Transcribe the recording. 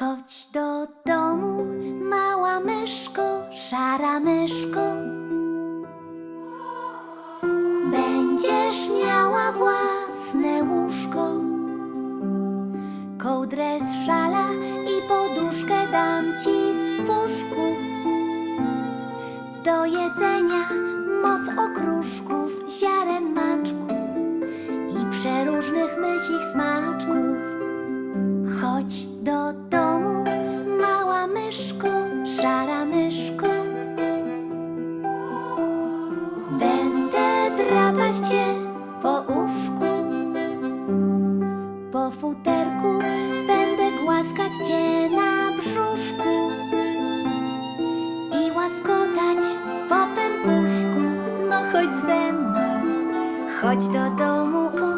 Chodź do domu, mała myszko, szara myszko. Będziesz miała własne łóżko, kołdrę z szala i poduszkę dam ci z puszku. Do jedzenia moc okruszków, ziaren maczku i przeróżnych mysich smaczków. znalazł cię po łóżku, po futerku będę głaskać cię na brzuszku i łaskotać po pępuszku. No chodź ze mną, chodź do domu.